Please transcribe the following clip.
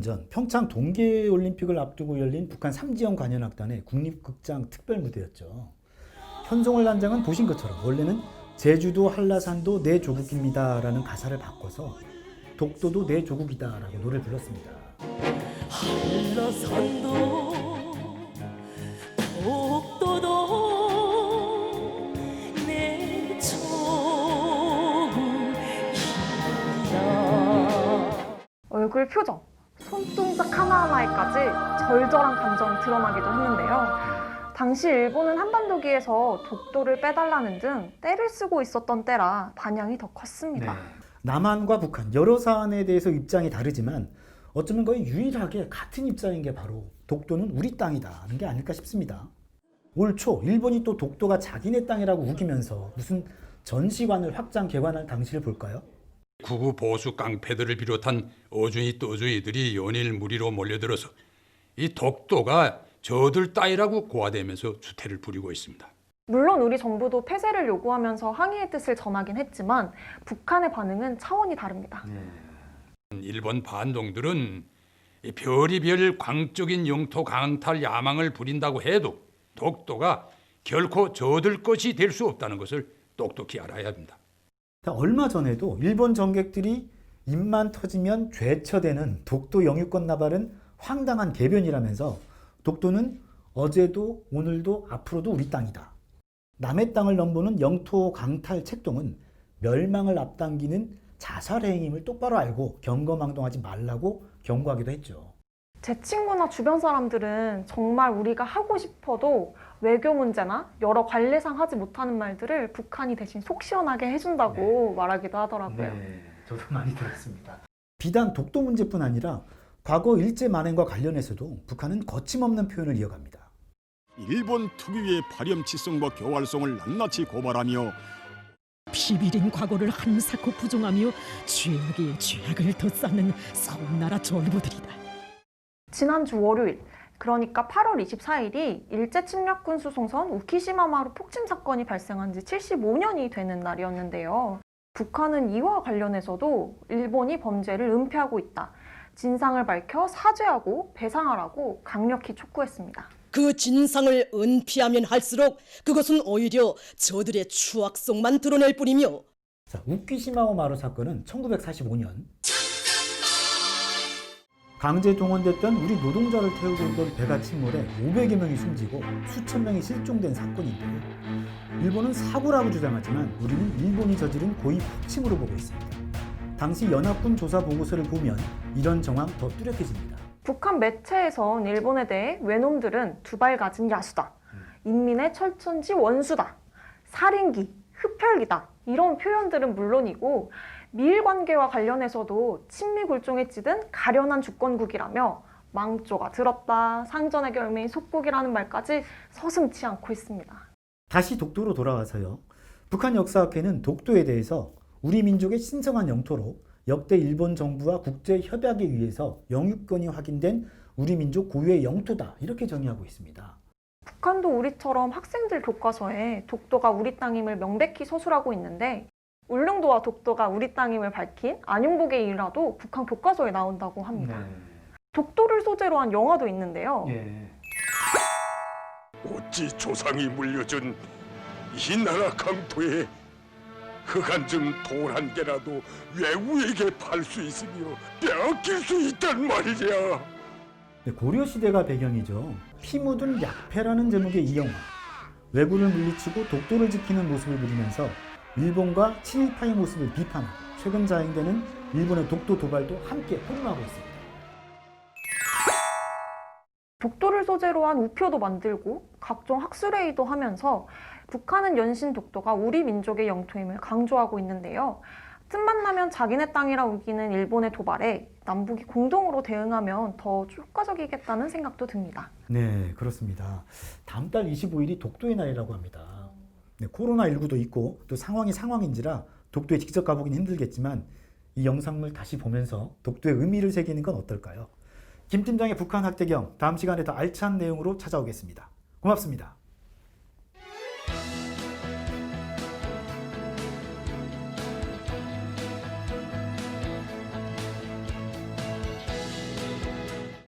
전 평창 동계올림픽을 앞두고 열린 북한 삼지연 관현악단의 국립극장 특별 무대였죠. 현송월 단장은 보신 것처럼 원래는 제주도 한라산도 내 조국입니다 라는 가사를 바꿔서 독도도 내 조국이다 라고 노래를 불렀습니다. 한라산도 얼굴 표정, 손동작 하나하나에까지 절절한 감정이 드러나기도 했는데요. 당시 일본은 한반도기에서 독도를 빼달라는 등 때를 쓰고 있었던 때라 반향이 더 컸습니다. 남한과 북한 여러 사안에 대해서 입장이 다르지만 어쩌면 거의 유일하게 같은 입장인 게 바로 독도는 우리 땅이다는 게 아닐까 싶습니다. 올 초 일본이 또 독도가 자기네 땅이라고 우기면서 무슨 전시관을 확장 개관할 당시를 볼까요? 구구 보수 깡패들을 비롯한 어준이 떠주이들이 연일 무리로 몰려들어서 이 독도가 저들 따위라고 고화되면서 주태를 부리고 있습니다. 물론 우리 정부도 폐쇄를 요구하면서 항의의 뜻을 전하긴 했지만 북한의 반응은 차원이 다릅니다. 일본 반동들은 이 별이별 광적인 영토 강탈 야망을 부린다고 해도 독도가 결코 저들 것이 될 수 없다는 것을 똑똑히 알아야 합니다. 얼마 전에도 일본 정객들이 입만 터지면 죄처되는 독도 영유권 나발은 황당한 개변이라면서 독도는 어제도 오늘도 앞으로도 우리 땅이다. 남의 땅을 넘보는 영토 강탈 책동은 멸망을 앞당기는 자살 행위임을 똑바로 알고 경거망동하지 말라고 경고하기도 했죠. 제 친구나 주변 사람들은 정말 우리가 하고 싶어도 외교 문제나 여러 관례상 하지 못하는 말들을 북한이 대신 속 시원하게 해준다고 말하기도 하더라고요. 저도 많이 들었습니다. 비단 독도 문제뿐 아니라 과거 일제 만행과 관련해서도 북한은 거침없는 표현을 이어갑니다. 일본 특유의 파렴치성과 교활성을 낱낱이 고발하며 비비린 과거를 한사코 부정하며 죄악에 죄악을 덧쌓는 싸움나라 졸부들이다. 지난주 월요일, 그러니까 8월 24일이 일제 침략군 수송선 우키시마마루 폭침 사건이 발생한 지 75년이 되는 날이었는데요. 북한은 이와 관련해서도 일본이 범죄를 은폐하고 있다. 진상을 밝혀 사죄하고 배상하라고 강력히 촉구했습니다. 그 진상을 은피하면 할수록 그것은 오히려 저들의 추악 속만 드러낼 뿐이며 자, 우키시마오 마루 사건은 1945년 강제 동원됐던 우리 노동자를 태우고 있던 배가 침몰해 500여 명이 숨지고 수천 명이 실종된 사건인데요. 일본은 사고라고 주장하지만 우리는 일본이 저지른 고의 폭침으로 보고 있습니다. 당시 연합군 조사 보고서를 보면 이런 정황 더 뚜렷해집니다. 북한 매체에선 일본에 대해 외놈들은 두 발 가진 야수다. 인민의 철천지 원수다. 살인기, 흡혈기다. 이런 표현들은 물론이고 미일 관계와 관련해서도 친미 굴종에 찌든 가련한 주권국이라며 망조가 들었다. 상전의 결매인 속국이라는 말까지 서슴지 않고 있습니다. 다시 독도로 돌아와서요. 북한 역사학회는 독도에 대해서 우리 민족의 신성한 영토로 역대 일본 정부와 국제 협약에 의해서 영유권이 확인된 우리 민족 고유의 영토다 이렇게 정의하고 있습니다. 북한도 우리처럼 학생들 교과서에 독도가 우리 땅임을 명백히 서술하고 있는데 울릉도와 독도가 우리 땅임을 밝힌 안용복의 일화도 북한 교과서에 나온다고 합니다. 독도를 소재로 한 영화도 있는데요. 어찌 조상이 물려준 이 나라 강토에 흑한 좀돌한 개라도 외국에게 팔 수 있으며 빼앗길 수 있단 말이야. 네, 고려 시대가 배경이죠. 피 묻은 약패라는 제목의 이 영화. 왜구를 물리치고 독도를 지키는 모습을 그리면서 일본과 친일파의 모습을 비판한 최근 자행되는 일본의 독도 도발도 함께 폭로하고 있습니다. 독도를 소재로 한 우표도 만들고 각종 학술회의도 하면서 북한은 연신 독도가 우리 민족의 영토임을 강조하고 있는데요. 틈만 나면 자기네 땅이라 우기는 일본의 도발에 남북이 공동으로 대응하면 더 효과적이겠다는 생각도 듭니다. 네, 그렇습니다. 다음 달 25일이 독도의 날이라고 합니다. 네, 코로나19도 있고 또 상황이 상황인지라 독도에 직접 가보긴 힘들겠지만 이 영상물 다시 보면서 독도의 의미를 새기는 건 어떨까요? 김 팀장의 북한 학대경 다음 시간에 더 알찬 내용으로 찾아오겠습니다. 고맙습니다.